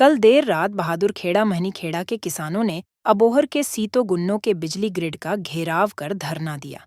कल देर रात बहादुर खेड़ा महनी खेड़ा के किसानों ने अबोहर के सीतो गुन्नों के बिजली ग्रिड का घेराव कर धरना दिया।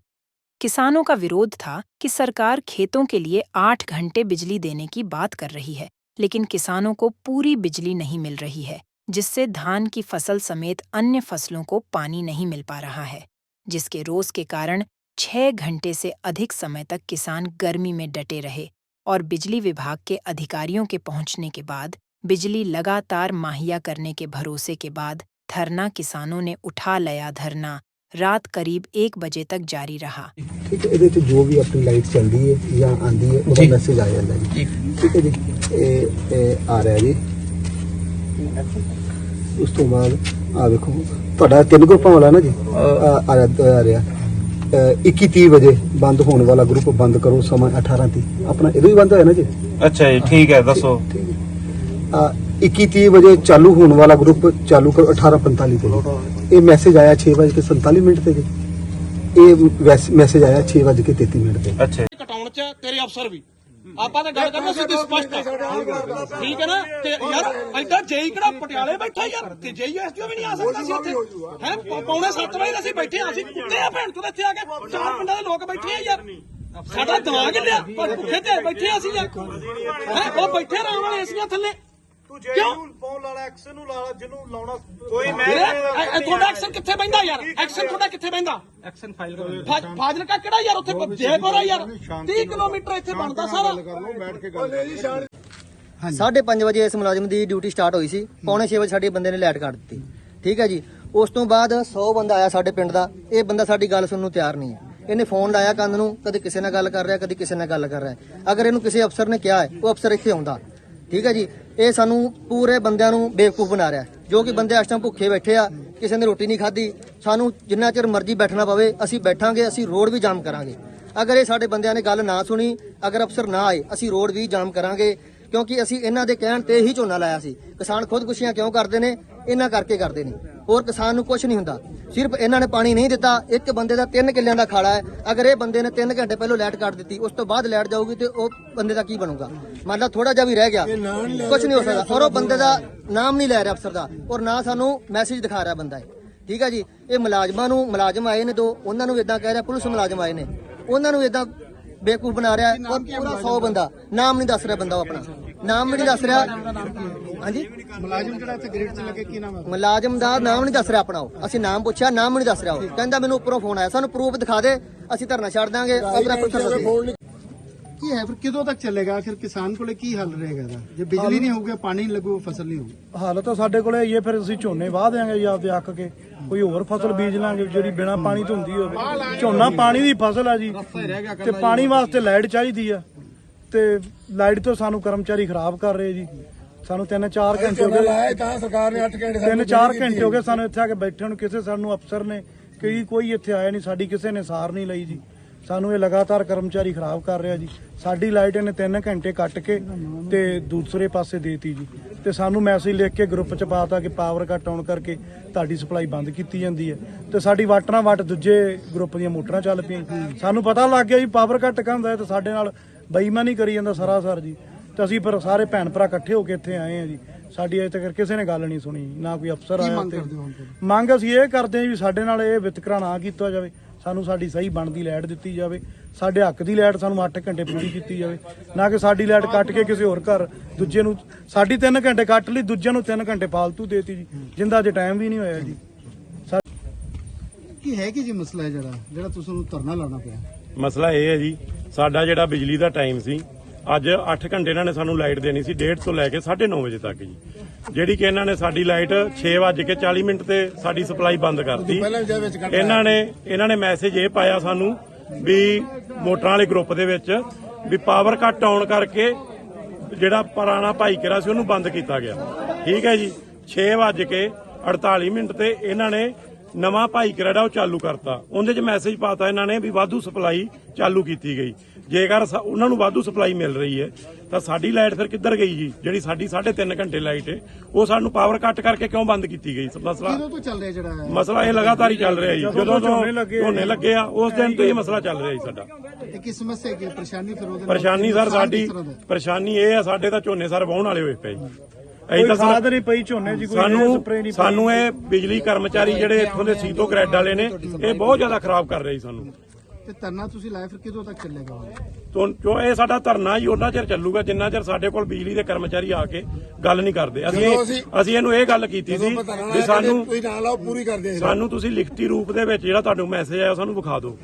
किसानों का विरोध था कि सरकार खेतों के लिए आठ घंटे बिजली देने की बात कर रही है, लेकिन किसानों को पूरी बिजली नहीं मिल रही है, जिससे धान की फ़सल समेत अन्य फ़सलों को पानी नहीं मिल पा रहा है, जिसके रोज के कारण छह घंटे से अधिक समय तक किसान गर्मी में डटे रहे और बिजली विभाग के अधिकारियों के पहुँचने के बाद बिजली लगातार माहिया करने के भरोसे के बाद धरना किसानों ने उठा लया धरना रात करीब एक बजे तक जारी रहा ਠੀਕ ਹੈ ਇਹਦੇ ਤੇ ਜੋ ਵੀ ਆਪਣੀ ਲਾਈਟ ਚੱਲਦੀ ਹੈ ਜਾਂ ਆਂਦੀ ਹੈ ਉਹਦਾ ਮੈਸੇਜ ਆ ਜਾਂਦਾ ਜੀ ਠੀਕ ਹੈ ਜੀ ਇਹ ਇਹ ਆ ਰਿਹਾ ਜੀ ਉਸ ਤੋਂ ਬਾਅਦ ਆ ਵੇਖੋ ਤੁਹਾਡਾ ਤਿੰਨ ਗਰੁੱਪਾਂ ਵਾਲਾ ਨਾ ਜੀ ਆ ਆ ਰਿਹਾ- ਆ ਰਿਹਾ ਅ, 21 30 ਵਜੇ ਬੰਦ ਹੋਣ ਵਾਲਾ ਗਰੁੱਪ ਬੰਦ ਕਰੋ ਸਮਾਂ 18 30 ਆਪਣਾ ਇਹਦੋਂ ਹੀ ਬੰਦ ਹੋਇਆ ਨਾ ਜੀ ਅੱਛਾ ਜੀ ਠੀਕ ਹੈ ਦੱਸੋ ਠੀਕ ਹੈ ਆ 21 30 ਵਜੇ ਚਾਲੂ ਹੋਣ ਵਾਲਾ ਗਰੁੱਪ ਚਾਲੂ ਕਰੋ 18:45 ਤੇ। ਇਹ ਮੈਸੇਜ ਆਇਆ 6:47 ਮਿੰਟ ਤੇ ਇਹ ਮੈਸੇਜ ਆਇਆ 6:33 ਮਿੰਟ ਤੇ। ਅੱਛਾ ਜੀ। ਕਟਾਉਣ ਚ ਤੇਰੇ ਅਫਸਰ ਵੀ। ਆਪਾਂ ਤਾਂ ਗੱਲ ਕਰਨਾ ਸਿੱਧੀ ਸਪਸ਼ਟ ਆ। ਠੀਕ ਹੈ ਨਾ? ਤੇ ਯਾਰ ਐਡਾ ਜੇਈ ਕਿਹੜਾ ਪਟਿਆਲੇ ਬੈਠਾ ਯਾਰ? ਤੇ ਜੇਈ ਐਸਟੀਓ ਵੀ ਨਹੀਂ ਆ ਸਕਦਾ ਸੀ ਉੱਥੇ ਹੈ? ਪੌਣੇ 7 ਵਜੇ ਅਸੀਂ ਬੈਠੇ ਆ ਅਸੀਂ ਕੁੱਤੇ ਆ ਭੈਣ ਚੋਦ ਇੱਥੇ ਆ ਕੇ। ਚਾਰ ਪਿੰਡਾਂ ਦੇ ਲੋਕ ਬੈਠੇ ਆ ਯਾਰ। ਸਾਡਾ ਦਿਮਾਗ ਲਿਆ। ਪਰ ਭੁੱਖੇ ਤੇ ਬੈਠੇ ਅਸੀਂ ਯਾਰ। ਹੈ? ਉਹ ਬੈਠੇ ਆਰਾਮ ਵਾਲੇ ਏਸੀਆਂ ਥੱਲੇ। ਤੂੰ ਜੇ ਕਿਉਂ? ਨੂੰ ਫੋਨ ਲਾ ਲਾ ਐਕਸ਼ਨ ਨੂੰ ਲਾ ਲਾ ਜਿਹਨੂੰ ਲਾਉਣਾ ਕੋਈ ਮੈਂ ਵੀਰੇ, ਇਹ- ਇਹ ਤੁਹਾਡਾ ਐਕਸ਼ਨ ਕਿੱਥੇ ਬੈਂਦਾ ਯਾਰ? ਐਕਸ਼ਨ ਤੁਹਾਡਾ ਕਿੱਥੇ ਬੈਂਦਾ ਐਕਸ਼ਨ ਫਾਈਲ ਕਰੋ ਫਾਜ਼ਿਲਕਾ ਕਿਹੜਾ ਯਾਰ? ਉੱਥੇ ਜੇਪੁਰ ਆ ਯਾਰ। 30 ਕਿਲੋਮੀਟਰ ਇੱਥੇ ਬਣਦਾ ਸਾਰਾ। ਸਾਢੇ ਪੰਜ ਵਜੇ ਇਸ ਮੁਲਾਜ਼ਮ ਦੀ ਡਿਊਟੀ ਸਟਾਰਟ ਹੋਈ ਸੀ। ਪੌਣੇ 6 ਵਜੇ ਸਾਡੇ ਬੰਦੇ ਨੇ ਲਾਈਟ ਕੱਟ ਦਿੱਤੀ। ਠੀਕ ਹੈ ਜੀ? ਉਸ ਤੋਂ ਬਾਅਦ 100 ਬੰਦਾ ਆਇਆ ਸਾਡੇ ਪਿੰਡ ਦਾ। ਇਹ ਬੰਦਾ ਸਾਡੀ ਗੱਲ ਸੁਣਨ ਨੂੰ ਤਿਆਰ ਨਹੀਂ ਹੈ। ਇਹਨੇ ਫੋਨ ਲਾਇਆ ਕੰਨ ਨੂੰ ਕਦੇ ਕਿਸੇ ਨਾਲ ਗੱਲ ਕਰ ਰਿਹਾ ਕਦੇ ਕਿਸੇ ਨਾਲ ਗੱਲ ਕਰ ਰਿਹਾ ਅਗਰ ਇਹਨੂੰ ਕਿਸੇ ਅਫਸਰ ਨੇ ਕਿਹਾ ਹੈ ਉਹ ਅਫਸਰ ਇੱਥੇ ਆਉਂਦਾ। ਠੀਕ ਹੈ ਜੀ? ਇਹ ਸਾਨੂੰ ਪੂਰੇ ਬੰਦਿਆਂ ਨੂੰ ਬੇਵਕੂਫ ਬਣਾ ਰਿਹਾ। ਜੋ ਕਿ ਬੰਦੇ ਇਸ ਟਾਈਮ ਭੁੱਖੇ ਬੈਠੇ ਆ, ਕਿਸੇ ਨੇ ਰੋਟੀ ਨਹੀਂ ਖਾਧੀ, ਸਾਨੂੰ ਜਿੰਨਾ ਚਿਰ ਮਰਜ਼ੀ ਬੈਠਣਾ ਪਵੇ, ਅਸੀਂ ਬੈਠਾਂਗੇ, ਅਸੀਂ ਰੋਡ ਵੀ ਜਾਮ ਕਰਾਂਗੇ। ਅਗਰ ਇਹ ਸਾਡੇ ਬੰਦਿਆਂ ਨੇ ਗੱਲ ਨਾ ਸੁਣੀ, ਅਗਰ ਅਫਸਰ ਨਾ ਆਏ, ਅਸੀਂ ਰੋਡ ਵੀ ਜਾਮ ਕਰਾਂਗੇ, ਕਿਉਂਕਿ ਅਸੀਂ ਇਹਨਾਂ ਦੇ ਕਹਿਣ ਤੇ ਹੀ ਝੋਨਾ ਲਾਇਆ ਸੀ। ਕਿਸਾਨ ਖੁਦਕੁਸ਼ੀਆਂ ਕਿਉਂ ਕਰਦੇ ਨੇ? ਇਹਨਾਂ ਕਰਕੇ ਕਰਦੇ ਨੇ। ਹੋਰ ਕਿਸਾਨ ਨੂੰ ਕੁਝ ਨਹੀਂ ਹੁੰਦਾ। ਸਿਰਫ ਇਹਨਾਂ ਨੇ ਪਾਣੀ ਨਹੀਂ ਦਿੱਤਾ, ਇੱਕ ਬੰਦੇ ਦਾ 3 ਕਿੱਲਿਆਂ ਦਾ ਖਾਲਾ ਹੈ। ਅਗਰ ਇਹ ਬੰਦੇ ਨੇ 3 ਘੰਟੇ ਪਹਿਲਾਂ ਲਾਈਟ ਕੱਟ ਦਿੱਤੀ, ਉਸ ਤੋਂ ਬਾਅਦ ਲਾਈਟ ਜਾਊਗੀ ਤੇ ਉਹ ਬੰਦੇ ਦਾ ਕੀ ਬਣੂਗਾ? ਮੰਨ ਲਾ ਥੋੜਾ ਜਿਹਾ ਵੀ ਰਹਿ ਗਿਆ। ਕੁਝ ਨਹੀਂ ਹੋ ਸਕਦਾ। ਔਰ ਉਹ ਬੰਦੇ ਦਾ ਨਾਮ ਨਹੀਂ ਲੈ ਰਿਹਾ ਅਫਸਰ ਦਾ। ਔਰ ਨਾ ਸਾਨੂੰ ਮੈਸੇਜ ਦਿਖਾ ਰਿਹਾ ਬੰਦਾ ਹੈ ਠੀਕ ਹੈ ਜੀ? ਇਹ ਮੁਲਾਜ਼ਮਾਂ ਨੂੰ, ਮੁਲਾਜ਼ਮ ਆਏ ਨੇ ਦੋ, ਉਹਨਾਂ ਨੂੰ ਇਦਾਂ ਕਹਿ ਰਿਹਾ, ਪੁਲਿਸ ਮੁਲਾਜ਼ਮ ਆਏ ਨੇ। ਉਹਨਾਂ ਨੂੰ ਇਦਾਂ ਬੇਕੂਫ ਬਣਾ ਰਿਹਾ। ਔਰ ਪੂਰਾ 100 ਬੰਦਾ, ਨਾਮ ਨਹੀਂ ਦੱਸ ਰਿਹਾ ਬੰਦਾ ਉਹ ਆਪਣਾ। ਨਾਮ ਵੀ ਨਹੀਂ ਦੱਸ ਰਿਹਾ। ਹਾਂਜੀ? ਮੁਲਾਜ਼ਮ ਜਿਹੜਾ ਇੱਥੇ ਗ੍ਰਿਡ 'ਚ ਲੱਗੇ ਕੀ ਨਾਮ ਹੈ ਮੁਲਾਜ਼ਮ ਦਾ ਨਾਮ ਨਹੀਂ ਦੱਸ ਰਿਹਾ ਆਪਣਾ ਉਹ। ਅਸੀਂ ਨਾਮ ਪੁੱਛਿਆ ਨਾਮ ਨਹੀਂ ਦੱਸ ਰਿਹਾ ਉਹ। ਕਹਿੰਦਾ ਮੈਨੂੰ ਉੱਪਰੋਂ ਫੋਨ ਆਇਆ। ਸਾਨੂੰ ਪ੍ਰੂਫ ਦਿਖਾ ਦੇ ਅਸੀਂ ਧਰਨਾ ਛੱਡ ਦਾਂਗੇ। ਆਪਣਾ ਦੱਸੇ ਕੀ ਹੈ ਫਿਰ ਕਿਦੋਂ ਤੱਕ ਚੱਲੇਗਾ? ਫਿਰ ਕਿਸਾਨ ਕੋਲੇ ਕੀ ਹੱਲ ਰਹੇਗਾ ਇਹਦਾ? ਜੇ ਬਿਜਲੀ ਨਹੀਂ ਹੋਊਗੀ ਪਾਣੀ ਨਹੀਂ ਲੱਗੂ ਫਸਲ ਨਹੀਂ ਹੋਊਗੀ। ਹਾਲ ਤਾਂ ਸਾਡੇ ਕੋਲੇ ਇਹ ਫਿਰ ਅਸੀਂ ਝੋਨੇ ਵਾਹ ਦਿਆਂਗੇ ਜੀ ਆਪਦੇ ਅੱਕ ਕੇ। ਕੋਈ ਹੋਰ ਫਸਲ ਬੀਜ ਲਾਂਗੇ ਜਿਹੜੀ ਬਿਨਾ ਪਾਣੀ ਤੋਂ ਹੁੰਦੀ ਹੋਵੇ। ਝੋਨਾ ਪਾਣੀ ਦੀ ਫਸਲ ਆ ਜੀ। ਤੇ ਪਾਣੀ ਵਾਸਤੇ ਲਾਈਟ ਚਾਹੀਦੀ ਆ। ਤੇ ਲਾਈਟ ਤੋਂ ਸਾਨੂੰ ਕਰਮਚਾਰੀ ਖਰਾਬ ਕਰ ਰਹੇ ਜੀ। ਸਾਨੂੰ 3-4 ਘੰਟੇ ਹੋ ਗਏ। ਤਾਂ ਸਰਕਾਰ ਨੇ 8 ਘੰਟੇ 3-4 ਘੰਟੇ ਹੋ ਗਏ ਸਾਨੂੰ ਇੱਥੇ ਆ ਕੇ ਬੈਠੇ ਨੂੰ ਕਿਸੇ ਸਾਨੂੰ ਅਫਸਰ ਨੇ ਕਈ ਕੋਈ ਇੱਥੇ ਆਇਆ ਨਹੀਂ ਸਾਡੀ ਕਿਸੇ ਨੇ ਸਾਰ ਨਹੀਂ ਲਈ ਜੀ। ਸਾਨੂੰ ਇਹ ਲਗਾਤਾਰ ਕਰਮਚਾਰੀ ਖਰਾਬ ਕਰ ਰਿਹਾ ਜੀ। ਸਾਡੀ ਲਾਈਟ ਇਹਨੇ 3 ਘੰਟੇ ਕੱਟ ਕੇ ਤੇ ਦੂਸਰੇ ਪਾਸੇ ਦੇਤੀ ਜੀ। ਤੇ ਸਾਨੂੰ ਮੈਸੇਜ ਲਿਖ ਕੇ ਗਰੁੱਪ ਚ ਪਾਤਾ ਕਿ ਪਾਵਰ ਕੱਟ ਆਉਣ ਕਰਕੇ ਤੁਹਾਡੀ ਸਪਲਾਈ ਬੰਦ ਕੀਤੀ ਜਾਂਦੀ ਹੈ। ਤੇ ਸਾਡੀ ਵਾਟਰਾਂ ਵਾਟ ਦੂਜੇ ਗਰੁੱਪ ਦੀਆਂ ਮੋਟਰਾਂ ਚੱਲ ਪਈਆਂ। ਸਾਨੂੰ ਪਤਾ ਲੱਗ ਗਿਆ ਜੀ ਪਾਵਰ ਕੱਟ ਕਹਿੰਦਾ ਹੈ ਤੇ ਸਾਡੇ ਨਾਲ ਬੇਈਮਾਨੀ ਕਰੀ ਜਾਂਦਾ ਸਰਾਸਰ ਜੀ। ਤੇ ਅਸੀਂ ਫਿਰ ਸਾਰੇ ਭੈਣ ਭਰਾ ਇਕੱਠੇ ਹੋ ਕੇ ਇੱਥੇ ਆਏ ਆ ਜੀ। ਸਾਡੀ ਅਜੇ ਤੱਕ ਕਿਸੇ ਨੇ ਗੱਲ ਨਹੀਂ ਸੁਣੀ ਨਾ ਕੋਈ ਅਫਸਰ ਆਇਆ ਤੇ ਮੰਗ ਅਸੀਂ ਇਹ ਕਰਦੇ ਹਾਂ ਵੀ ਸਾਡੇ ਨਾਲ ਇਹ ਵਿਤਕਰਾ ਨਾ ਕੀਤਾ ਜਾਵੇ। ਸਾਨੂੰ ਸਾਡੀ ਸਹੀ ਬਣਦੀ ਲਾਈਟ ਦਿੱਤੀ ਜਾਵੇ। ਸਾਡੇ ਹੱਕ ਦੀ ਲਾਈਟ ਸਾਨੂੰ 8 ਘੰਟੇ ਪੂਰੀ ਕੀਤੀ ਜਾਵੇ। ਨਾ ਕਿ ਸਾਡੀ ਲਾਈਟ ਕੱਟ ਕੇ ਕਿਸੇ ਹੋਰ ਘਰ ਦੂਜੇ ਨੂੰ ਸਾਡੀ 3 ਘੰਟੇ ਕੱਟ ਲਈ ਦੂਜੇ ਨੂੰ 3 ਘੰਟੇ ਫਾਲਤੂ ਦੇਤੀ ਜੀ। ਜਿੰਦਾ ਅਜੇ ਟਾਈਮ ਵੀ ਨਹੀਂ ਹੋਇਆ ਜੀ। ਕੀ ਹੈ ਕਿ ਜੀ ਮਸਲਾ ਹੈ ਜਿਹੜਾ? ਜਿਹੜਾ ਤੁਸੀਂ ਨੂੰ ਧਰਨਾ ਲਾਉਣਾ ਪਿਆ? ਮਸਲਾ ਇਹ ਹੈ ਜੀ ਸਾਡਾ ਜਿਹੜਾ ਬਿਜਲੀ ਦਾ ਟਾਈਮ ਸੀ ਅੱਜ 8 ਘੰਟੇ ਇਹਨਾਂ ਨੇ ਸਾਨੂੰ ਲਾਈਟ ਦੇਣੀ ਸੀ 1:30 ਤੋਂ ਲੈ ਕੇ 9:30 ਵਜੇ ਤੱਕ ਜੀ। ਜਿਹੜੀ ਕਿ ਇਹਨਾਂ ਨੇ ਸਾਡੀ ਲਾਈਟ 6:40 ਮਿੰਟ ਤੇ ਸਾਡੀ ਸਪਲਾਈ ਬੰਦ ਕਰਤੀ। ਇਹਨਾਂ ਨੇ ਇਹਨਾਂ ਨੇ ਮੈਸੇਜ ਇਹ ਪਾਇਆ ਸਾਨੂੰ ਵੀ ਮੋਟਰਾਂ ਵਾਲੇ ਗਰੁੱਪ ਦੇ ਵਿੱਚ ਵੀ ਪਾਵਰ ਕੱਟ ਆਉਣ ਕਰਕੇ ਜਿਹੜਾ ਪੁਰਾਣਾ ਭਾਈਕਰਾ ਸੀ ਉਹਨੂੰ ਬੰਦ ਕੀਤਾ ਗਿਆ। ਠੀਕ ਹੈ ਜੀ 6:48 ਮਿੰਟ ਤੇ ਇਹਨਾਂ ਨੇ ਨਵਾਂ ਭਾਈਕਰਾ ਜਿਹੜਾ ਉਹ ਚਾਲੂ ਕਰਤਾ। ਉਹਦੇ 'ਚ ਮੈਸੇਜ ਪਾਤਾ ਇਹਨਾਂ ਨੇ ਵੀ ਵਾਧੂ ਸਪਲਾਈ ਚਾਲੂ ਕੀਤੀ ਗਈ। ਜੇਕਰ ਉਹਨਾਂ ਨੂੰ ਵਾਧੂ ਸਪਲਾਈ ਮਿਲ ਰਹੀ ਹੈ ਤਾਂ ਸਾਡੀ ਲਾਈਟ ਫਿਰ ਕਿੱਧਰ ਗਈ ਜੀ? ਜਿਹੜੀ ਸਾਡੀ 3.5 ਘੰਟੇ ਲਾਈਟ ਹੈ ਉਹ ਸਾਨੂੰ ਪਾਵਰ ਕੱਟ ਕਰਕੇ ਕਿਉਂ ਬੰਦ ਕੀਤੀ ਗਈ? ਮਸਲਾ ਕਿਦੋਂ ਤੋਂ ਚੱਲ ਰਿਹਾ ਜਿਹੜਾ ਹੈ ਮਸਲਾ ਇਹ ਲਗਾਤਾਰ ਹੀ ਚੱਲ ਰਿਹਾ ਜੀ। ਜਦੋਂ ਤੋਂ ਝੋਨੇ ਲੱਗੇ ਆ ਉਸ ਦਿਨ ਤੋਂ ਇਹ ਮਸਲਾ ਚੱਲ ਰਿਹਾ ਜੀ ਸਾਡਾ। ਇਹ ਕੀ ਸਮੱਸਿਆ ਕੀ? ਪਰੇਸ਼ਾਨੀ ਫਿਰ ਉਹਦੇ ਪਰੇਸ਼ਾਨੀ ਸਰ ਸਾਡੀ? ਪਰੇਸ਼ਾਨੀ ਇਹ ਆ ਸਾਡੇ ਤਾਂ ਝੋਨੇ ਸਰ ਵਾਹੁਣ ਵਾਲੇ ਹੋਏ ਪਏ ਜੀ। ਕੋਈ ਤਾਂ ਖਾਦ ਨਹੀਂ ਪਈ ਝੋਨੇ 'ਚ ਕੋਈ ਸਾਨੂੰ। ਸਾਨੂੰ ਇਹ ਬਿਜਲੀ ਕਰਮਚਾਰੀ ਜਿਹੜੇ ਇੱਥੋਂ ਦੇ ਸੀਤੋ ਗ੍ਰੈਡ ਵਾਲੇ ਨੇ ਇਹ ਬਹੁਤ ਜ਼ਿਆਦਾ ਖਰਾਬ ਕਰ ਰਹੇ ਸੀ ਸਾਨੂੰ। ਤੇ ਧਰਨਾ ਤੁਸੀਂ ਲਾਇਆ ਫਿਰ ਕਿਦੋਂ ਤੱਕ ਚੱਲੇਗਾ ਤੋਂ ਜੋ ਇਹ ਸਾਡਾ ਧਰਨਾ ਹੀ ਉਹਨਾਂ ਚਿਰ ਚੱਲੂਗਾ ਜਿੰਨਾ ਚਿਰ ਸਾਡੇ ਕੋਲ ਬਿਜਲੀ ਦੇ ਕਰਮਚਾਰੀ ਆ ਕੇ ਗੱਲ ਨਹੀਂ ਕਰਦੇ। ਅਸੀਂ ਅਸੀਂ ਇਹਨੂੰ ਇਹ ਗੱਲ ਕੀਤੀ ਸੀ ਵੀ ਸਾਨੂੰ ਤੁਸੀਂ ਨਾਲ ਆਓ ਪੂਰੀ ਕਰਦੇ ਸਾਨੂੰ ਤੁਸੀਂ ਲਿਖਤੀ ਰੂਪ ਦੇ ਵਿੱਚ ਜਿਹੜਾ ਤੁਹਾਨੂੰ ਮੈਸੇਜ ਆਇਆ ਸਾਨੂੰ ਵਿਖਾ ਦਿਓ।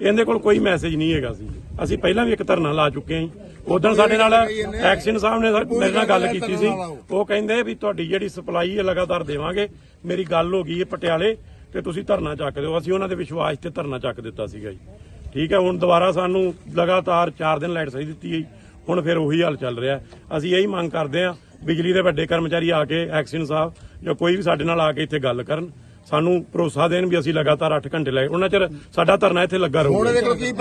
ਇਹਦੇ ਕੋਲ ਕੋਈ ਮੈਸੇਜ ਨਹੀਂ ਹੈਗਾ ਸੀ। ਅਸੀਂ ਪਹਿਲਾਂ ਵੀ ਇੱਕ ਧਰਨਾ ਲਾ ਚੁੱਕੇ ਹਾਂ ਉਦੋਂ ਸਾਡੇ ਨਾਲ ਐਕਸ਼ਨ ਸਾਹਿਬ ਨੇ ਮੇਰੇ ਨਾਲ ਗੱਲ ਕੀਤੀ ਸੀ। ਉਹ ਕਹਿੰਦੇ ਵੀ ਤੁਹਾਡੀ ਜਿਹੜੀ ਸਪਲਾਈ ਹੈ ਲਗਾਤਾਰ ਦੇਵਾਂਗੇ। ਮੇਰੀ ਗੱਲ ਹੋ ਗਈ ਹੈ ਪਟਿਆਲੇ। ਤੇ ਤੁਸੀਂ ਧਰਨਾ ਚੱਕ ਦਿਓ। ਅਸੀਂ ਉਹਨਾਂ ਦੇ ਵਿਸ਼ਵਾਸ ਤੇ ਧਰਨਾ ਚੱਕ ਦਿੱਤਾ ਸੀਗਾ ਜੀ। ਠੀਕ ਹੈ ਹੁਣ ਦੁਬਾਰਾ ਸਾਨੂੰ ਲਗਾਤਾਰ 4 ਦਿਨ ਲਾਈਟ ਸਹੀ ਦਿੱਤੀ ਗਈ। ਹੁਣ ਫਿਰ ਉਹੀ ਹਾਲ ਚੱਲ ਰਿਹਾ। ਅਸੀਂ ਇਹੀ ਮੰਗ ਕਰਦੇ ਹਾਂ ਬਿਜਲੀ ਦੇ ਵੱਡੇ ਕਰਮਚਾਰੀ ਆ ਕੇ ਐਕਸ਼ਨ ਸਾਹਿਬ ਜਾਂ ਕੋਈ ਵੀ ਸਾਡੇ ਨਾਲ ਆ ਕੇ ਇੱਥੇ ਗੱਲ ਕਰਨ। ਸਾਨੂੰ ਭਰੋਸਾ ਦੇਣ ਵੀ ਅਸੀਂ ਲਗਾਤਾਰ 8 ਘੰਟੇ ਲਾਏ ਉਹਨਾਂ ਚਿਰ ਸਾਡਾ ਧਰਨਾ ਇੱਥੇ ਲੱਗਾ ਰਹੂਗਾ।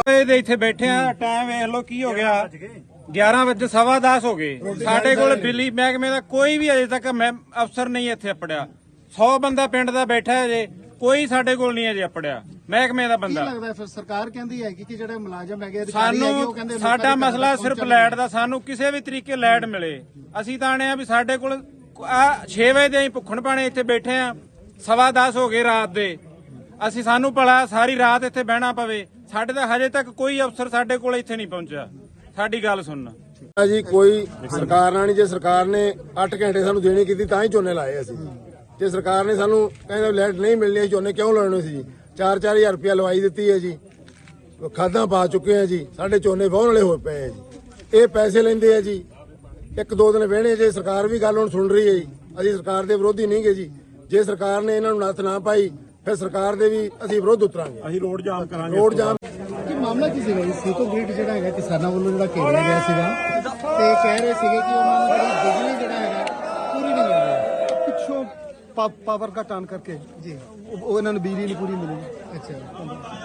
ਇਹਦੇ ਇੱਥੇ ਬੈਠੇ ਆ ਟਾਈਮ ਵੇਖ ਲਓ ਕੀ ਹੋ ਗਿਆ। 11 ਵਜੇ ਸਵਾ 10 ਹੋ ਗਏ। ਸਾਡੇ ਕੋਲ ਬਿਜਲੀ ਮਹਿਕਮੇ ਦਾ ਕੋਈ ਵੀ ਅਜੇ ਤੱਕ ਮੈਂ ਅਫਸਰ ਨਹੀਂ ਇੱਥੇ ਅਪੜਿਆ। 100 ਬੰਦਾ ਪਿੰਡ ਦਾ ਬੈਠਾ ਹੈ ਜੇ ਕੋਈ ਸਾਡੇ ਕੋਲ ਨਹੀਂ ਅਜੇ ਅਪੜਿਆ ਮਹਿਕਮੇ ਦਾ ਕੀ ਬੰਦਾ ਲੱਗਦਾ ਫਿਰ ਸਰਕਾਰ ਕਹਿੰਦੀ ਹੈ ਕਿ ਜਿਹੜੇ ਮੁਲਾਜ਼ਮ ਹੈਗੇ ਅਧਿਕਾਰੀ ਹੈਗੇ ਉਹ ਕਹਿੰਦੇ ਸਾਨੂੰ ਲੋਕਾਂ ਸਾਡਾ ਘਰ ਮਸਲਾ ਤੱਕ ਸਿਰਫ ਪਹੁੰਚਣਾ ਲਾਈਟ ਦਾ ਸਾਨੂੰ ਕਿਸੇ ਵੀ ਤਰੀਕੇ ਲਾਈਟ ਮਿਲੇ। ਅਸੀਂ ਤਾਂ ਆਣੇ ਆ ਵੀ ਸਾਡੇ ਕੋਲ ਆ 6 ਵਜੇ ਦੇ ਅਸੀਂ ਭੁੱਖਣ ਪਾਣੇ ਇੱਥੇ ਬੈਠੇ ਆ ਸਵਾ 10 ਹੋ ਗਏ ਰਾਤ ਦੇ। ਅਸੀਂ ਸਾਨੂੰ ਭਲਾ ਸਾਰੀ ਰਾਤ ਇੱਥੇ ਬਹਿਣਾ ਪਵੇ। ਸਾਡੇ ਤਾਂ ਹਜੇ ਤੱਕ ਕੋਈ ਅਫਸਰ ਸਾਡੇ ਕੋਲ ਇੱਥੇ ਨਹੀਂ ਪਹੁੰਚਿਆ। ਸਾਡੀ ਗੱਲ ਸੁਣਨਾ। ਜੀ ਕੋਈ ਸਰਕਾਰ ਨਾਲ ਨਹੀਂ ਜੇ ਸਰਕਾਰ ਨੇ 8 ਘੰਟੇ ਸਾਨੂੰ ਦੇਣੀ ਕੀਤੀ ਤਾਂ ਹੀ ਝੋਨੇ ਲਾਏ ਅਸੀਂ। ਜੇ ਸਰਕਾਰ ਨੇ ਸਾਨੂੰ ਕਹਿੰਦਾ ਲੈਟ ਨਹੀਂ ਮਿਲਣੀ ਅਸੀਂ ਝੋਨੇ ਕਿਉਂ ਲਾਉਣੇ ਸੀ? ਜੀ 4-4000 ਰੁਪਇਆ ਲਵਾਈ ਦਿੱਤੀ ਹੈ ਜੀ। ਖਾਦਾਂ ਪਾ ਚੁੱਕੇ ਆ ਜੀ। ਸਾਡੇ ਝੋਨੇ ਬਹੁਤ ਵਾਲੇ ਹੋਏ ਪਏ ਆ ਜੀ। ਇਹ ਪੈਸੇ ਲੈਂਦੇ ਆ ਜੀ। ਇੱਕ ਦੋ ਦਿਨ ਵਹਿਣੇ ਜੇ ਸਰਕਾਰ ਵੀ ਗੱਲ ਹੁਣ ਸੁਣ ਰਹੀ ਹੈ ਜੀ। ਅਸੀਂ ਸਰਕਾਰ ਦੇ ਵਿਰੋਧੀ ਨਹੀਂ ਗੇ ਜੀ। ਜੇ ਸਰਕਾਰ ਨੇ ਇਹਨਾਂ ਨੂੰ ਨੱਥ ਨਾ ਪਾਈ ਫਿਰ ਸਰਕਾਰ ਦੇ ਵੀ ਅਸੀਂ ਵਿਰੋਧ ਉਤਰਾਂਗੇ। ਅਸੀਂ ਰੋਡ ਜਾਮ ਕਰਾਂਗੇ ਰੋਡ ਜਾਮ ਕੀ ਮਾਮਲਾ ਕੀ ਸੀਗਾ ਜੀ? ਸੀਤੋ ਗ੍ਰਿਡ ਜਿਹੜਾ ਹੈਗਾ ਕਿਸਾਨਾਂ ਵੱਲੋਂ ਜਿਹੜਾ ਘੇਰਿਆ ਗਿਆ ਸੀਗਾ। ਤੇ ਕਹਿ ਰਹੇ ਸੀਗੇ ਕਿ ਉਹਨਾਂ ਨੂੰ ਜਿਹੜੀ ਬਿਜਲੀ ਜਿਹੜਾ ਹੈਗਾ ਪੂਰੀ ਨਹੀਂ ਮਿਲ ਰਹੀ ਪਿੱਛੋਂ ਪਾਵਰ ਕੱਟ ਆਨ ਕਰਕੇ ਜੀ। ਉਹ ਉਹ ਇਹਨਾਂ ਨੂੰ ਬਿਜਲੀ ਨਹੀਂ ਪੂਰੀ ਮਿਲੀ ਅੱਛਾ।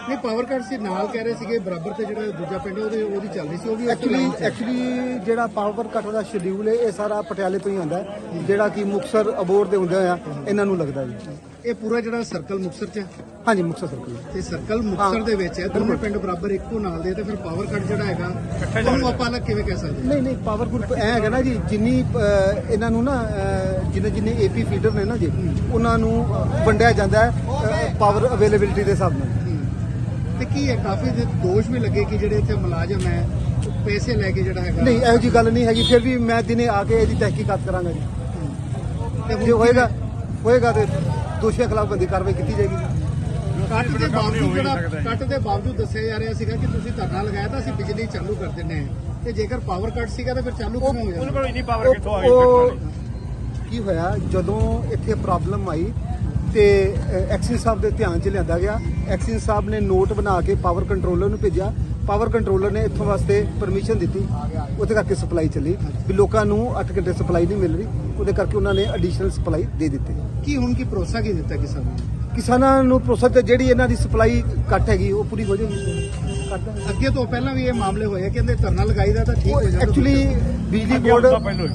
ਨਹੀਂ ਪਾਵਰ ਕੱਟ ਸੀ ਨਾਲ ਕਹਿ ਰਹੇ ਸੀਗੇ ਬਰਾਬਰ ਤੇ ਜਿਹੜਾ ਦੂਜਾ ਪਿੰਡ ਹੈ ਉਹਦੇ ਉਹਦੀ ਚੱਲ ਰਹੀ ਸੀ ਉਹ ਵੀ ਐਕਚੁਅਲੀ। ਐਕਚੁਅਲੀ ਜਿਹੜਾ ਪਾਵਰ ਕੱਟ ਦਾ ਸ਼ਡਿਊਲ ਹੈ ਇਹ ਸਾਰਾ ਪਟਿਆਲੇ ਤੋਂ ਹੀ ਆਉਂਦਾ ਹੈ। ਜਿਹੜਾ ਕਿ ਮੁਕਸਰ ਅਬੋਰ ਦੇ ਹੁੰਦੇ ਆ ਇਹਨਾਂ ਨੂੰ ਲੱਗਦਾ ਜੀ। ਇਹ ਪੂਰਾ ਜਿਹੜਾ ਸਰਕਲ ਮੁਕਸਰ ਚ ਹੈ? ਹਾਂਜੀ ਮੁਕਸਰ ਸਰਕਲ ਤੇ ਸਰਕਲ ਮੁਕਸਰ ਦੇ ਵਿੱਚ ਹੈ ਦੋਵੇਂ ਪਿੰਡ ਬਰਾਬਰ ਇੱਕੋ ਨਾਲ ਦੇ ਤੇ ਫਿਰ ਪਾਵਰ ਕੱਟ ਜਿਹੜਾ ਹੈਗਾ ਉਹਨੂੰ ਆਪਾਂ ਅਲੱਗ ਕਿਵੇਂ ਕਹਿ ਸਕਦੇ ਹਾਂ? ਨਹੀਂ ਨਹੀਂ ਪਾਵਰ ਗਰੁੱਪ ਐ ਹੈਗਾ ਨਾ ਜੀ ਜਿੰਨੀ ਅਹ, ਇਹਨਾਂ ਨੂੰ ਨਾ ਅਹ, ਜਿੰਨੇ ਜਿੰਨੇ ਏਪੀ ਫੀਡਰ ਨੇ ਨਾ ਜੀ ਉਹਨਾਂ ਨੂੰ ਵੰਡਿਆ ਜਾਂਦਾ ਹੈ ਪਾਵਰ ਅਵੇਲੇਬਿਲਿਟੀ ਦੇ ਹਿਸਾਬ ਨਾਲ। ਤੇ ਕੀ ਹੈ ਕਾਫੀ ਦੇ ਦੋਸ਼ ਵੀ ਲੱਗੇ ਕਿ ਜਿਹੜੇ ਇੱਥੇ ਮੁਲਾਜ਼ਮ ਹੈ ਪੈਸੇ ਲੈ ਕੇ ਜਿਹੜਾ ਹੈਗਾ ਨਹੀਂ ਇਹੋ ਜੀ ਗੱਲ ਨਹੀਂ ਹੈਗੀ ਫਿਰ ਵੀ ਮੈਂ ਦਿਨੇ ਆ ਕੇ ਇਹਦੀ ਤਹਿਕੀਕਾਤ ਕਰਾਂਗਾ ਜੀ। ਤੇ ਜੇ ਹੋਏਗਾ ਹੋਏਗਾ ਤੇ ਦੋਸ਼ੀਆਂ ਖਿਲਾਫ ਬੰਦੀ ਕਾਰਵਾਈ ਕੀਤੀ ਜਾਏਗੀ। ਕੱਟ ਦੇ ਬਾਵਜੂਦ ਜਿਹੜਾ ਕੱਟ ਦੇ ਬਾਵਜੂਦ ਦੱਸਿਆ ਜਾ ਰਿਹਾ ਸੀਗਾ ਕਿ ਤੁਸੀਂ ਧਰਨਾ ਲਗਾਇਆ ਤਾਂ ਅਸੀਂ ਬਿਜਲੀ ਚਾਲੂ ਕਰ ਦਿੰਨੇ ਆ ਤੇ ਜੇਕਰ ਪਾਵਰ ਕੱਟ ਸੀਗਾ ਤਾਂ ਫਿਰ ਚਾਲੂ ਕਿਵੇਂ ਹੋ ਜਾਂਦਾ? ਕੋਲ ਇੰਨੀ ਪਾਵਰ ਕਿੱਥੋਂ ਆ ਗਈ ਉਹ ਕੀ ਹੋਇਆ ਜਦੋਂ ਇੱਥੇ ਪ੍ਰੋਬਲਮ ਆਈ ਤੇ ਐਕਸਿਸ ਸਾਹਿਬ ਦੇ ਧਿਆਨ 'ਚ ਲਿਆਂਦਾ ਗਿਆ। ਐਕਸਿਸ ਸਾਹਿਬ ਨੇ ਨੋਟ ਬਣਾ ਕੇ ਪਾਵਰ ਕੰਟਰੋਲਰ ਨੂੰ ਭੇਜਿਆ। ਪਾਵਰ ਕੰਟਰੋਲਰ ਨੇ ਇੱਥੋਂ ਵਾਸਤੇ ਪਰਮਿਸ਼ਨ ਦਿੱਤੀ। ਉਹਦੇ ਕਰਕੇ ਸਪਲਾਈ ਚੱਲੀ। ਵੀ ਲੋਕਾਂ ਨੂੰ 8 ਘੰਟੇ ਸਪਲਾਈ ਨਹੀਂ ਮਿਲ ਰਹੀ। ਉਹਦੇ ਕਰਕੇ ਉਹਨਾਂ ਨੇ ਐਡੀਸ਼ਨਲ ਸਪਲਾਈ ਦੇ ਦਿੱਤੀ। ਕੀ ਹੁਣ ਕੀ ਭਰੋਸਾ ਕੀ ਦਿੱਤਾ ਕਿਸਾਨਾਂ ਨੂੰ? ਕਿਸਾਨਾਂ ਨੂੰ ਪ੍ਰੋਸੈਸ ਤੇ ਜਿਹੜੀ ਇਹਨਾਂ ਦੀ ਸਪਲਾਈ ਘੱਟ ਹੈਗੀ ਉਹ ਪੂਰੀ ਹੋ ਜਾਏਗੀ। ਅੱਗੇ ਤੋਂ ਪਹਿਲਾਂ ਵੀ ਇਹ ਮਾਮਲੇ ਹੋਏ ਆ ਕਹਿੰਦੇ ਧਰਨਾ ਲਗਾਈਦਾ ਤਾਂ ਠੀਕ ਹੋ ਜਾਂਦਾ। ਐਕਚੁਅਲੀ ਬਿਜਲੀ ਬੋਰਡ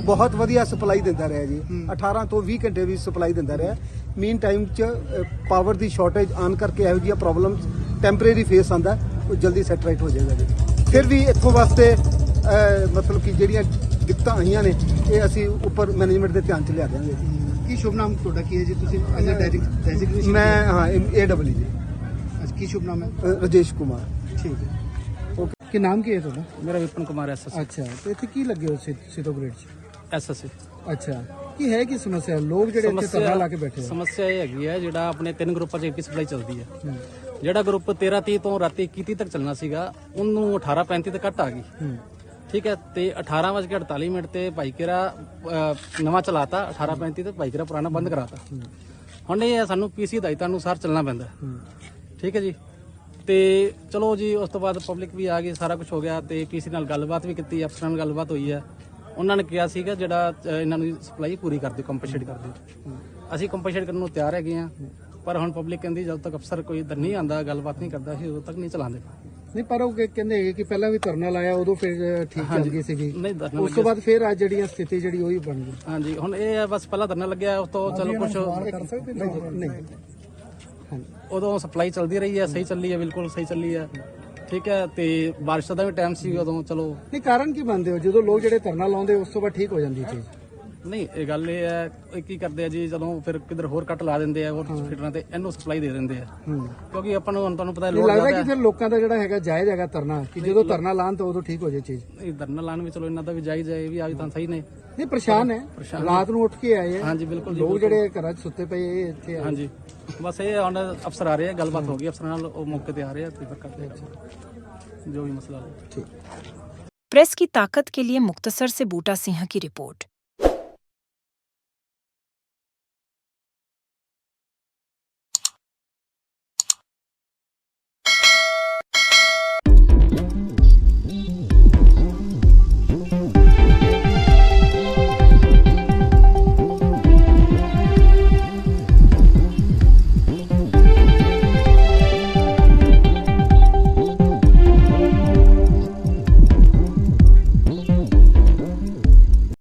ਬਹੁਤ ਵਧੀਆ ਸਪਲਾਈ ਦਿੰਦਾ ਰਿਹਾ ਜੀ। ਹੂੰ। 18 ਤੋਂ 20 ਘੰਟੇ ਵੀ ਸਪਲਾਈ ਦਿੰਦਾ ਰਿਹਾ। ਮੀਨ ਟਾਈਮ ਚ ਪਾਵਰ ਦੀ ਸ਼ਾਰਟੇਜ ਆਨ ਕਰਕੇ ਇਹੋ ਜਿਹੀਆਂ ਪ੍ਰੋਬਲਮਸ ਟੈਂਪਰੇਰੀ ਫੇਸ ਆਂਦਾ ਉਹ ਜਲਦੀ ਸੈਟਰਾਈਟ ਹੋ ਜਾਏਗਾ ਜੀ। ਫਿਰ ਵੀ ਇੱਥੋਂ ਵਾਸਤੇ ਅਹ, ਮਤਲਬ ਕਿ ਜਿਹੜੀਆਂ ਦਿੱਕਤਾਂ ਆਈਆਂ ਨੇ ਇਹ ਅਸੀਂ ਉੱਪਰ ਮੈਨੇਜਮੈਂਟ ਦੇ ਧਿਆਨ ਚ ਲਿਆ ਦਿਆਂਗੇ। ਕੀ ਸ਼ੁਭ ਨਾਮ ਤੁਹਾਡਾ? ਕੀ ਹੈ ਜੀ ਤੁਸੀਂ? ਐਜ਼ ਅ ਡੈਜ਼ਿਗਨੇਸ਼ਨ ਮੈਂ ਹਾਂ? ਏ ਡਬਲ ਜੀ ਅੱਜ ਕੀ ਸ਼ੁਭ ਨਾਮ ਹੈ? ਅਹ, ਰਜੇਸ਼ ਕੁਮਾਰ। ਠੀਕ ਹੈ। ਕੀ ਨਾਮ ਕੀ ਹੈ ਤੁਹਾਡਾ? ਮੇਰਾ ਵਿਪਨ ਕੁਮਾਰ ਐਸਐਸ ਅੱਛਾ ਤੇ ਇੱਥੇ ਕੀ ਲੱਗੇ ਹੋ ਸਿਟੋ ਗ੍ਰੇਡ ਚ? ਐਸਐਸ ਅੱਛਾ ਕੀ ਹੈ ਕੀ ਸਮੱਸਿਆ? ਲੋਕ ਜਿਹੜੇ ਇੱਥੇ ਧਰਨਾ ਲਾ ਕੇ ਬੈਠੇ ਆ। ਸਮੱਸਿਆ ਇਹ ਹੈਗੀ ਹੈ ਜਿਹੜਾ ਆਪਣੇ ਤਿੰਨ ਗਰੁੱਪਾਂ 'ਚ ਏਪੀ ਸਪਲਾਈ ਚੱਲਦੀ ਹੈ। ਜਿਹੜਾ ਗਰੁੱਪ 13 30 ਤੋਂ ਰਾਤੀ 21 ਤੱਕ ਚੱਲਣਾ ਸੀਗਾ ਉਹਨੂੰ 18 35 ਤੇ ਕੱਟ ਆ ਗਈ। ਠੀਕ ਹੈ ਤੇ 18 ਵਜੇ 48 ਮਿੰਟ ਤੇ ਭਾਈਕੇਰਾ ਅਹ, ਨਵਾਂ ਚਲਾਤਾ 18 35 ਤੇ ਭਾਈਕੇਰਾ ਪੁਰਾਣਾ ਬੰਦ ਕਰਾਤਾ। ਹੁਣ ਇਹ ਹੈ ਸਾਨੂੰ ਪੀਸੀ ਹਦਾਇਤਾਂ ਅਨੁਸਾਰ ਚੱਲਣਾ ਪੈਂਦਾ। ਠੀਕ ਹੈ ਜੀ। ਤੇ ਚਲੋ ਜੀ ਉਸ ਤੋਂ ਬਾਅਦ ਪਬਲਿਕ ਵੀ ਆ ਗਈ ਸਾਰਾ ਕੁਝ ਹੋ ਗਿਆ ਤੇ ਪੀਸੀ ਨਾਲ ਗੱਲਬਾਤ ਵੀ ਕੀਤੀ ਅਫਸਰਾਂ ਨਾਲ ਗੱਲਬਾਤ ਹੋਈ ਹੈ। ਉਹਨਾਂ ਨੇ ਕਿਹਾ ਸੀਗਾ ਜਿਹੜਾ ਇਹਨਾਂ ਨੂੰ ਸਪਲਾਈ ਪੂਰੀ ਕਰ ਦਿਓ ਕੰਪਨਸੇਟ ਕਰ ਦਿਓ। ਅਸੀਂ ਕੰਪਨਸੇਟ ਕਰਨ ਨੂੰ ਤਿਆਰ ਹੈਗੇ ਆ ਪਰ ਹੁਣ ਪਬਲਿਕ ਕਹਿੰਦੀ ਜਦ ਤੱਕ ਅਫਸਰ ਕੋਈ ਇੱਧਰ ਨਹੀਂ ਆਂਦਾ ਗੱਲਬਾਤ ਨਹੀਂ ਕਰਦਾ ਅਸੀਂ ਉਦੋਂ ਤੱਕ ਨਹੀਂ ਚਲਾਉਂਦੇ। ਨਹੀਂ ਪਰ ਉਹ ਕਹਿ- ਕਹਿੰਦੇ ਹੈਗੇ ਕਿ ਪਹਿਲਾਂ ਵੀ ਧਰਨਾ ਲਾਇਆ ਉਦੋਂ ਫਿਰ ਠੀਕ ਚੱਲ ਗਈ ਸੀਗੀ। ਨਹੀਂ ਧਰਨਾ ਉਸ ਤੋਂ ਬਾਅਦ ਫਿਰ ਅੱਜ ਜਿਹੜੀਆਂ ਸਥਿਤੀ ਜਿਹੜੀ ਉਹੀ ਬਣ ਗਈ। ਹਾਂਜੀ ਹੁਣ ਇਹ ਹੈ ਬਸ ਪਹਿਲਾਂ ਧਰਨਾ ਲੱਗਿਆ ਉਸ ਤੋਂ ਚਲੋ ਕੁਝ ਕਰ ਸਕਦੇ ਨਹੀਂ। ਉਦੋਂ ਸਪਲਾਈ ਚੱਲਦੀ ਰਹੀ ਹੈ ਸਹੀ ਚੱਲੀ ਹੈ ਬਿਲਕੁਲ ਸਹੀ ਚੱਲੀ ਹੈ। ਠੀਕ ਹੈ ਤੇ ਬਾਰਿਸ਼ ਦਾ ਵੀ ਟਾਈਮ ਸੀ ਉਦੋਂ ਚਲੋ। ਨਹੀਂ ਕਾਰਨ ਕੀ ਮੰਨਦੇ ਹੋ? ਜਦੋਂ ਲੋਕ ਜਿਹੜੇ ਧਰਨਾ ਲਾਉਂਦੇ ਉਸ ਤੋਂ ਬਾਅਦ ਠੀਕ ਹੋ ਜਾਂਦੀ ਚੀਜ਼। ਨਹੀਂ ਇਹ ਗੱਲ ਇਹ ਹੈ ਇਹ ਕੀ ਕਰਦੇ ਆ ਜੀ ਜਦੋਂ ਫਿਰ ਕਿਧਰ ਹੋਰ ਕੱਟ ਲਾ ਦਿੰਦੇ ਆ ਹੋਰ ਫੀਡਰਾਂ ਤੇ ਇਹਨੂੰ ਸਪਲਾਈ ਦੇ ਦਿੰਦੇ ਆ। ਕਿਉਂਕਿ ਆਪਾਂ ਨੂੰ ਹੁਣ ਤੁਹਾਨੂੰ ਪਤਾ ਲੋਡ ਲੱਗਦਾ ਕਿ ਫਿਰ ਲੋਕਾਂ ਦਾ ਜਿਹੜਾ ਹੈਗਾ ਜਾਇਜ਼ ਹੈਗਾ ਧਰਨਾ ਕਿ ਜਦੋਂ ਧਰਨਾ ਲਾਣ ਤਾਂ ਉਦੋਂ ਠੀਕ ਹੋ ਜਾਏ ਚੀਜ਼। ਇਹ ਧਰਨਾ ਲਾਣ ਵੀ ਚਲੋ ਇਹਨਾਂ ਦਾ ਵੀ ਜਾਇਜ਼ ਹੈ ਇਹ ਵੀ ਆਜ ਤਾਂ ਸਹੀ ਨੇ। ਨਹੀਂ ਪਰੇਸ਼ਾਨ ਹੈ ਰਾਤ ਨੂੰ ਉੱਠ ਕੇ ਆਏ ਹੈ ਹਾਂਜੀ ਬਿਲਕੁਲ ਜੀ ਲੋਕ ਬਿਲਕੁਲ। ਜਿਹੜੇ ਘਰਾਂ 'ਚ ਸੁੱਤੇ ਪਏ ਇਹ ਇੱਥੇ ਆਏ ਹਾਂਜੀ ਬਸ ਇਹ ਹੁਣ ਅਫਸਰ ਆ ਰਹੇ ਆ ਗੱਲਬਾਤ ਹੋ ਗਈ ਅਫਸਰਾਂ ਨਾਲ ਉਹ ਮੌਕੇ ਤੇ ਆ ਰਹੇ ਆ ਤੇ ਫਿਰ ਕਰਦੇ ਆ ਜੋ ਵੀ ਮਸਲਾ ਹੈ प्रेस की ताकत के लिए मुक्तसर से बूटा सिंह की रिपोर्ट